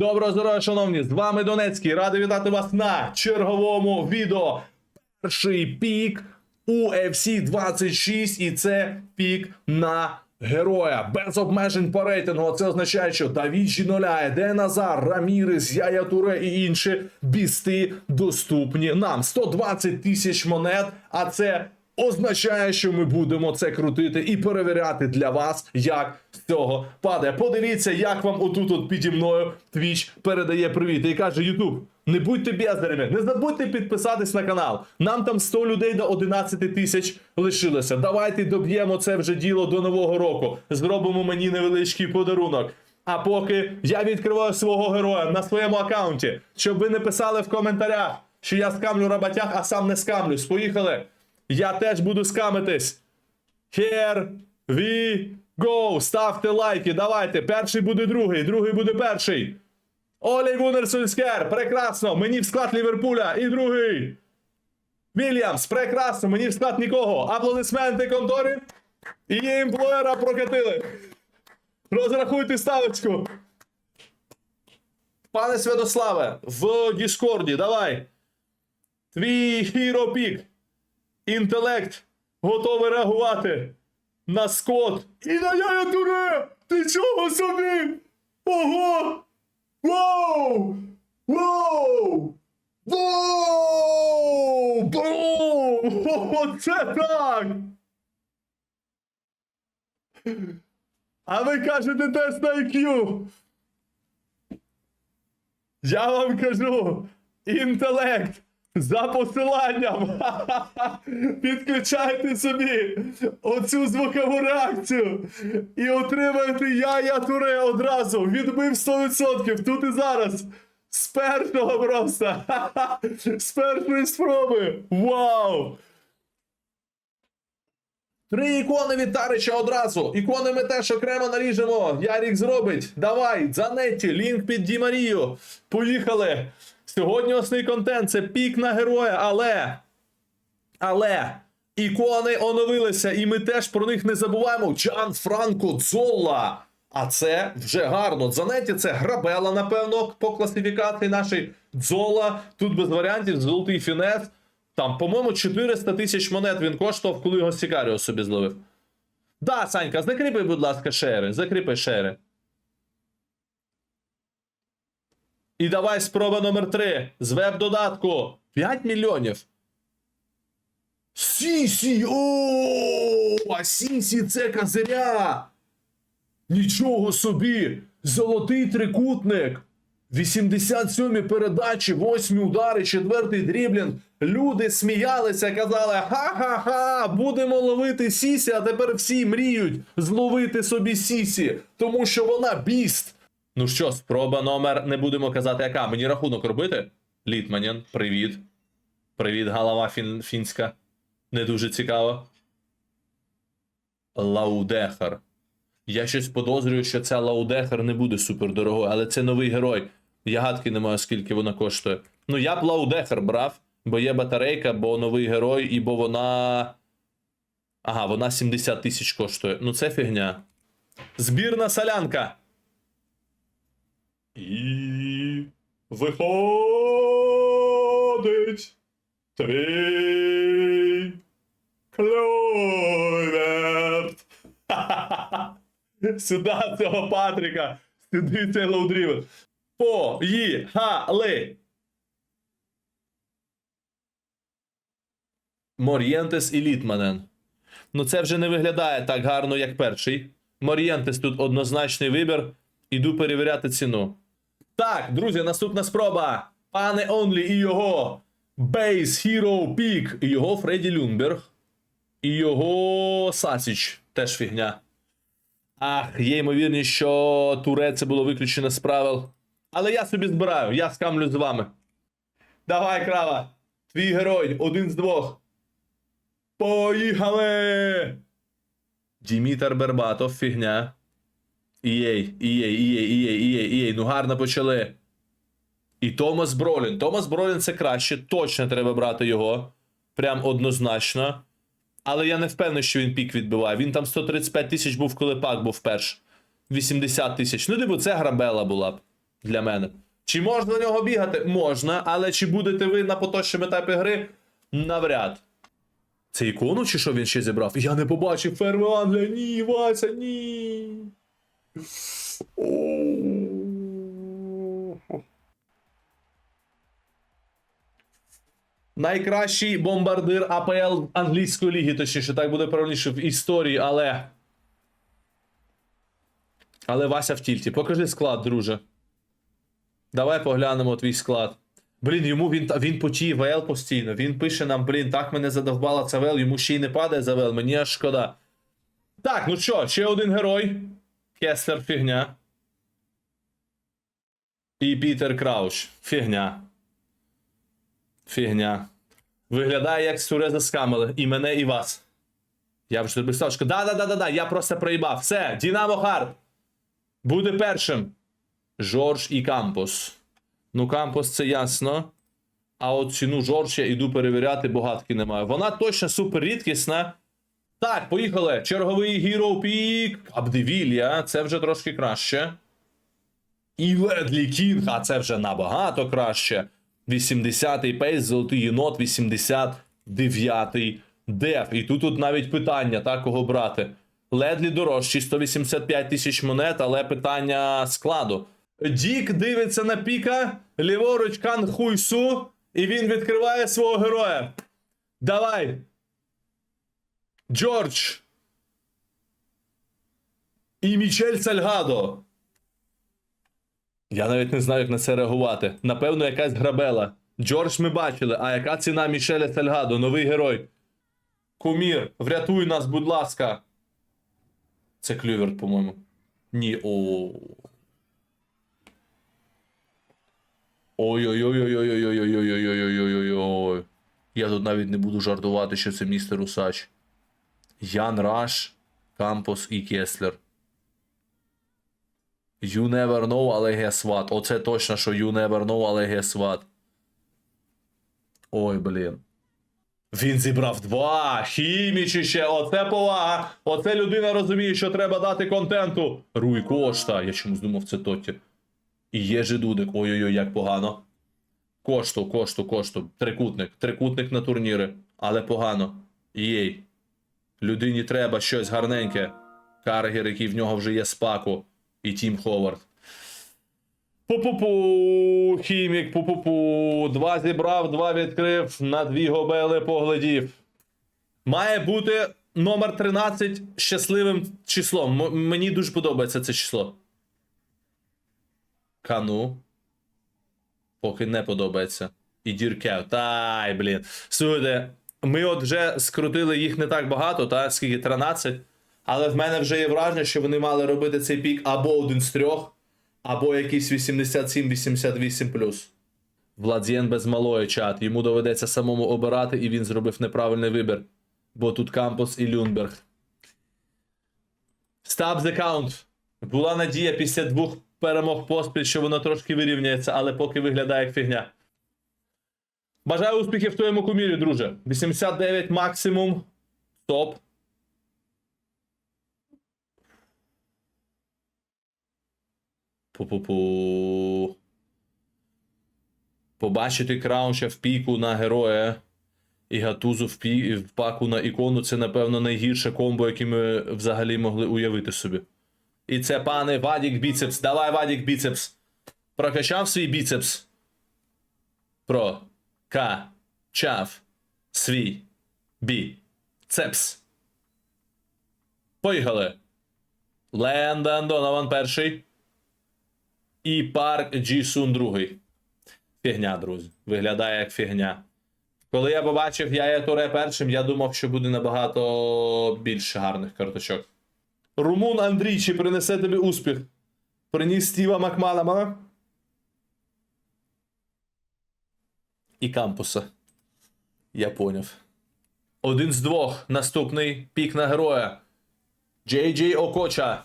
Доброго здоров'я, шановні! З вами Донецький. Радий вітати вас на черговому відео. Перший пік у FC 26, і це пік на героя. Без обмежень по рейтингу. Це означає, що Давіджі Ноляє, Де Назар, Рамірес, Яя Туре і інші бісти доступні нам. 120 тисяч монет, а це означає, що ми будемо це крутити і перевіряти для вас, як з цього падає. Подивіться, як вам отут от піді мною Twitch передає привіт і каже YouTube, не будьте бездарями, не забудьте підписатись на канал. Нам там 100 людей до 11 тисяч лишилося. Давайте доб'ємо це вже діло до нового року. Зробимо мені невеличкий подарунок. А поки я відкриваю свого героя на своєму аккаунті, щоб ви не писали в коментарях, що я скамлю роботяг, а сам не скамлюсь. Поїхали! Я теж буду скамитись. Here we go. Ставте лайки, давайте. Перший буде другий, другий буде перший. Олі Гуннер Сульскер, прекрасно. Мені в склад Ліверпуля. І другий. Вільямс, прекрасно. Мені в склад нікого. Аплодисменти конторі. І імплоєра прокатили. Розрахуйте ставочку. Пане Святославе, в Діскорді, давай. Твій хіро пік. Інтелект готовий реагувати на скот. І на яя туре! Ти чого собі? Ого! Воу! Воу! Воу! Бум! Оце так! А ви кажете тест на IQ? Я вам кажу, інтелект за посиланням. Підключайте собі оцю звукову реакцію і отримаєте я-я туре одразу. Відбив 100%. Тут і зараз. З першого просто. З першої спроби. Вау! Три ікони від Тарича одразу. Ікони ми теж окремо наріжемо. Ярік зробить. Давай, Занетті, лінк під Ді Марію. Поїхали. Сьогодні основний контент це пік на героя, але. Але. Ікони оновилися, і ми теж про них не забуваємо. Джан Франко Дзолла. А це вже гарно. Занеті це грабела, напевно, по класифікації нашій Дзола. Тут без варіантів, золотий фінес. Там, по-моєму, 400 тисяч монет він коштував, коли його Сікаріо собі зловив. Да, Санька, закріпи, будь ласка, шери. Закріпи шери. І давай спроба номер 3 з веб-додатку. 5 мільйонів. Сісі! А Сісі це козиря! Нічого собі! Золотий трикутник! 87 передачі, 8 удари, 4 дріблінг. Люди сміялися, казали: ха-ха-ха, будемо ловити Сісі, а тепер всі мріють зловити собі Сісі, тому що вона біст. Ну що, спроба номер, не будемо казати, яка. Мені рахунок робити? Літманін, привіт. Привіт, голова фін... фінська. Не дуже цікаво. Лаудехар. Я щось подозрюю, що ця Лаудехар не буде супердорогою, але це новий герой. Я гадки не маю, скільки вона коштує. Ну, я б Лаудехар брав, бо є батарейка, бо новий герой, і бо вона. Ага, вона 70 тисяч коштує. Ну, це фігня. Збірна солянка. І виходить твій Клойверт. Сюди цього Патріка. Сюди цей лоудрівен. Поїхали. Мор'єнтес і Літманен. Ну це вже не виглядає так гарно, як перший. Мор'єнтес тут однозначний вибір. Іду перевіряти ціну. Так, друзі, наступна спроба. Пане Онлі і його Base Hero Peak. І його Фредді Люнберг. І його Сасіч. Теж фігня. Ах, є ймовірність, що Туре це було виключено з правил. Але я собі збираю, я скамлю з вами. Давай, крава. Твій герой, один з двох. Поїхали! Дімітр Бербатов, фігня. Ієй, ієй, ієй, ієй, ієй, ієй. Ну гарно почали. І Томас Бролін. Томас Бролін це краще. Точно треба брати його. Прям однозначно. Але я не впевнений, що він пік відбиває. Він там 135 тисяч був, коли пак був перш. 80 тисяч. Ну, типу, це грабела була б. для мене. Чи можна на нього бігати? Можна, але чи будете ви на поточному етапі гри? Навряд. Це ікону чи що він ще зібрав? Я не побачив ферми Англя. Ні, Вася, ні. Найкращий бомбардир АПЛ англійської ліги, точніше, так буде правильніше в історії, але. Але Вася в тільті. Покажи склад, друже. Давай поглянемо твій склад. Блін, йому він, він потіє ВЛ постійно. Він пише нам, блін, так мене задовбала ця ВЛ, йому ще й не падає за ВЛ, мені аж шкода. Так, ну що, ще один герой. Кеслер фігня. І Пітер Крауч. Фігня. Фігня. Виглядає як суре заскамили. І мене, і вас. Я вже тобі сказав, да-да-да-да-да, я просто проїбав. Все, Дінамо Хард. Буде першим. Жорж і Кампос. Ну, Кампос це ясно. А от ціну Жорж я іду перевіряти, бо гадки немає. Вона точно супер рідкісна. Так, поїхали. Черговий Hero Peak. Абдевілля, це вже трошки краще. І Ведлі Кінг, а це вже набагато краще. 80-й пейс, золотий єнот, 89-й деф. І тут, тут навіть питання, так, кого брати. Ледлі дорожчий, 185 тисяч монет, але питання складу. Дік дивиться на піка, ліворуч Кан Хуйсу, і він відкриває свого героя. Давай. Джордж. І Мічель Сальгадо. Я навіть не знаю, як на це реагувати. Напевно, якась грабела. Джордж ми бачили, а яка ціна Мішеля Сальгадо, новий герой. Кумір, врятуй нас, будь ласка. Це Клюверт, по-моєму. Ні, о. Ой-ой-ой-ой-ой-ой-ой-ой-ой-ой-ой-ой-ой-ой-ой. Я тут навіть не буду жартувати, що це містер Усач. Ян Раш, Кампос і Кеслер. You never know, але guess what. Оце точно, що you never know, але guess what. Ой, блін. Він зібрав два. Хімічище, оце повага. Оце людина розуміє, що треба дати контенту. Руй Кошта. Я чомусь думав, це Тоті. І є же Дудик. Ой-ой-ой, як погано. Кошту, кошту, кошту. Трикутник. Трикутник на турніри. Але погано. Єй. Людині треба щось гарненьке. Каргер, який в нього вже є спаку. І Тім Ховард. Пу-пу-пу, хімік, пу-пу-пу. Два зібрав, два відкрив, на дві гобели поглядів. Має бути номер 13 щасливим числом. М- мені дуже подобається це число. Кану. Поки не подобається. І Діркев. Тай, блін. Слухайте, ми от вже скрутили їх не так багато, та скільки 13. Але в мене вже є враження, що вони мали робити цей пік або один з трьох, або якийсь 87-88 Владзєн без малої чат. Йому доведеться самому обирати, і він зробив неправильний вибір. Бо тут Кампос і Люнберг. Stop the count. Була надія після двох перемог поспіль, що воно трошки вирівняється, але поки виглядає як фігня. Бажаю успіхів в твоєму кумірі, друже. 89 максимум. Стоп. Пу-пу-пу. Побачити краунча в піку на героя і гатузу в, пі... в паку на ікону це, напевно, найгірше комбо, яке ми взагалі могли уявити собі. І це, пане Вадік біцепс. Давай, Вадік біцепс. Прокачав свій біцепс. Про-ка-чав свій бі-цепс. Поїхали. Лендон Донован перший. І Парк Джісун другий. Фігня, друзі. Виглядає як фігня. Коли я побачив я Туре першим, я думав, що буде набагато більше гарних карточок. Румун Андрій, чи принесе тобі успіх? Приніс Стіва Макманама. І Кампуса. Я поняв. Один з двох. Наступний пік на героя. Джей Джей Окоча.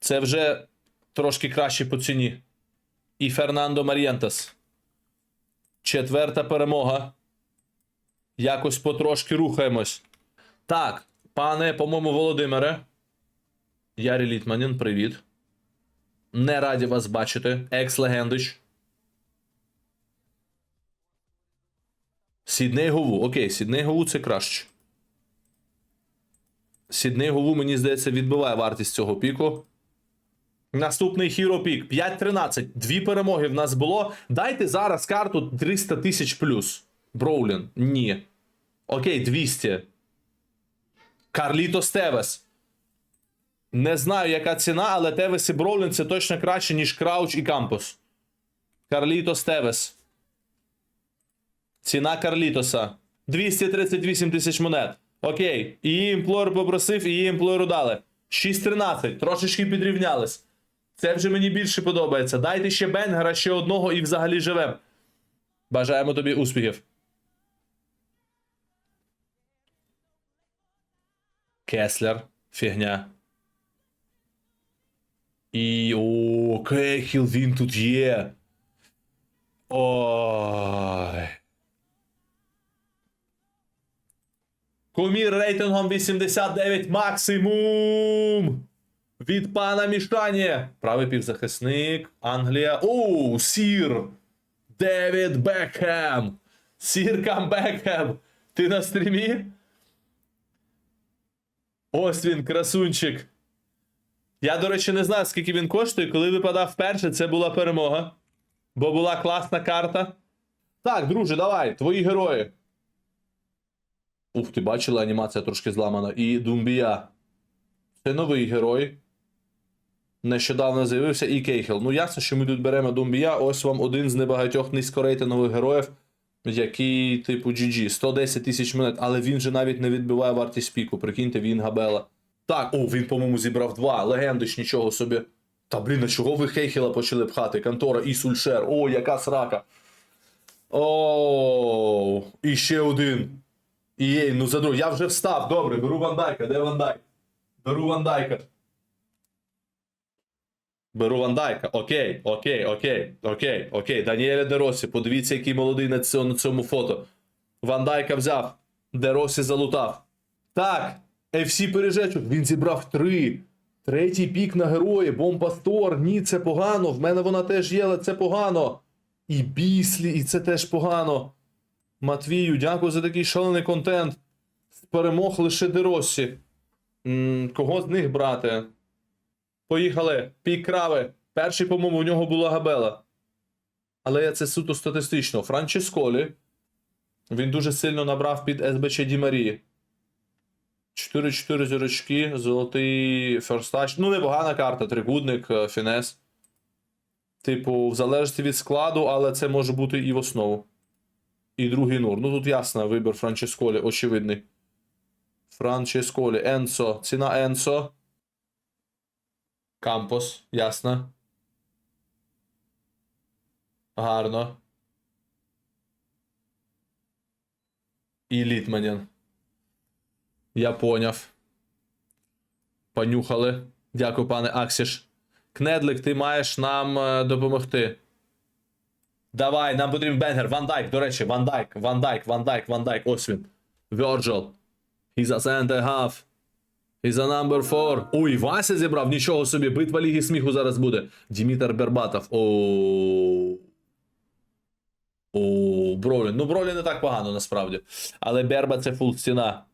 Це вже трошки краще по ціні. І Фернандо Марієнтес. Четверта перемога. Якось потрошки рухаємось. Так, пане, по-моєму, Володимире. Ярі Літманін, привіт. Не раді вас бачити. Екс-легендич. Сідней Гову. Окей, Сідней Гову це краще. Сідней Гову, мені здається, відбиває вартість цього піку. Наступний Hero пік 5-13. Дві перемоги в нас було. Дайте зараз карту 300 тисяч плюс. Броулін. Ні. Окей, 200. Карліто Стевес. Не знаю, яка ціна, але Тевес і Броулін це точно краще, ніж Крауч і Кампус. Карліто Стевес. Ціна Карлітоса. 238 тисяч монет. Окей. Її імплор попросив, і її імплору дали. 6-13. Трошечки підрівнялись. Це вже мені більше подобається. Дайте ще Бенгера, ще одного і взагалі живем. Бажаємо тобі успіхів. Кеслер. Фігня. І. О, Кейхіл, він тут є. Ой. Кумір рейтингом 89 максимум. Від пана Мішані. Правий півзахисник. Англія. Оу, сір. Девід Бекхем. Сір Камбекхем. Ти на стрімі? Ось він, красунчик. Я, до речі, не знаю, скільки він коштує. Коли випадав вперше, це була перемога. Бо була класна карта. Так, друже, давай, твої герої. Ух, ти бачила, анімація трошки зламана. І Думбія. Це новий герой. Нещодавно з'явився і Кейхел. Ну, ясно, що ми тут беремо Думбія. Ось вам один з небагатьох низькорейтингових героїв, який, типу, GG. 110 тисяч монет, але він же навіть не відбиває вартість піку. Прикиньте, він габела. Так, о, він, по-моєму, зібрав два. Легендич, нічого собі. Та блін, а чого ви Хейхела почали пхати? Контора і Сульшер. О, яка срака. О, і ще один. Єй, ну за друг. Я вже встав. Добре, беру Вандайка. Де Вандайк? Беру Вандайка. Беру Вандайка. Окей, окей, окей, окей, окей. Даніеля Деросі. Подивіться, який молодий на цьому, на цьому фото. Вандайка взяв. Деросі залутав. Так. FC Пережечок. Він зібрав три. Третій пік на герої. Бомбастор. Ні, це погано. В мене вона теж є, але це погано. І Біслі, і це теж погано. Матвію, дякую за такий шалений контент. Перемог лише Деросі. Кого з них брати? Поїхали. Пік крави. Перший, по-моєму, у нього була габела. Але це суто статистично. Франческолі. Він дуже сильно набрав під СБЧ Ді Марії. 4-4 зірочки, золотий ферстач. Ну, непогана карта, трикутник, е, фінес. Типу, в залежності від складу, але це може бути і в основу. І другий нур. Ну тут ясно, вибір Франческолі, очевидний. Франческолі, Енсо. Ціна Енсо. Кампос, ясно. Гарно. І Літманін. Я поняв. Понюхали. Дякую, пане Аксіш. Кнедлик, ти маєш нам е, допомогти. Давай, нам потрібен бенгер. Ван Дайк, до речі, Ван Дайк, Ван Дайк, Ван Дайк, Ван Дайк, ось він. Virgil. He's a center half. He's a number four. Ой, Вася зібрав, нічого собі. Битва Ліги сміху зараз буде. Дімітр Бербатов. О. О, Бролін. Ну, Бролін не так погано насправді. Але Берба це фул ціна.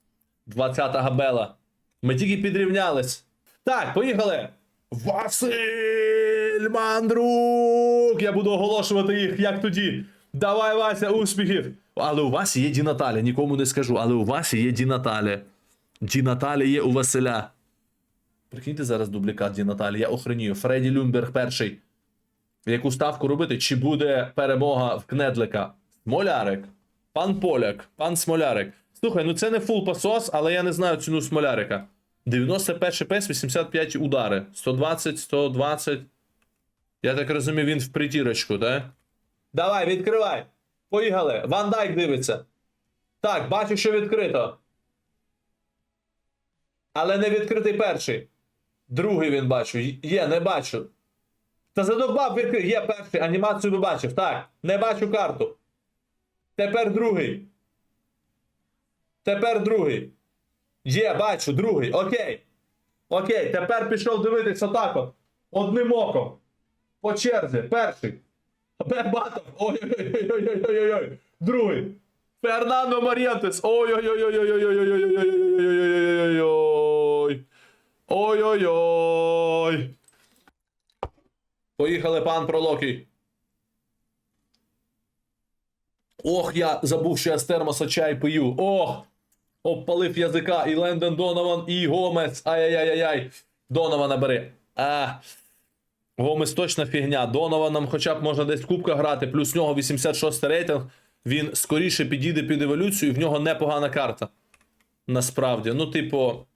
20-та габела. Ми тільки підрівнялись. Так, поїхали. Василь Мандрук! Я буду оголошувати їх, як тоді. Давай, Вася, успіхів! Але у вас є Ді Наталя, нікому не скажу, але у вас є Ді Наталя. Ді Наталя є у Василя. Прикиньте зараз дублікат Ді Наталі, я охренію. Фредді Люмберг перший. Яку ставку робити? Чи буде перемога в Кнедлика? Смолярик. Пан Поляк, пан Смолярик. Слухай, ну це не фул пасос, але я не знаю ціну Смолярика. 91 пес, 85 удари. 120, 120. Я так розумію, він в притірочку, так? Давай, відкривай. Поїхали. Ван Дайк дивиться. Так, бачу, що відкрито. Але не відкритий перший. Другий він бачу. Є, не бачу. Та задовбав відкрив. Є перший. Анімацію би бачив. Так, не бачу карту. Тепер другий. Тепер другий. Є, бачу, другий. Окей. Окей, тепер пішов дивитися так от. Одним оком. По черзі. Перший. Бебатов. Ой-ой-ой. Другий. Фернандо Марієнтес. Ой-ой-ой. Ой-ой-ой. Поїхали пан Пролокій. Ох, я забув, що я з термоса чай пию. Ох! Обпалив язика і Лендон Донован, і Гомес. Ай-яй-яй-яй. Донована бери. А. Гомес точно фігня. Донованом хоча б можна десь в кубках грати, плюс в нього 86 рейтинг. Він скоріше підійде під еволюцію, і в нього непогана карта. Насправді. Ну, типу.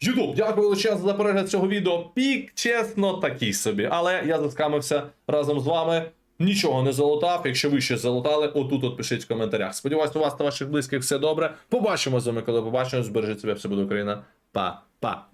Ютуб, дякую величезно за перегляд цього відео. Пік, чесно, такий собі. Але я заскамився разом з вами. Нічого не залутав. Якщо ви щось залутали, отут от пишіть в коментарях. Сподіваюсь, у вас та ваших близьких все добре. Побачимо з вами, коли побачимо. Збережіть себе, все буде Україна. Па-па.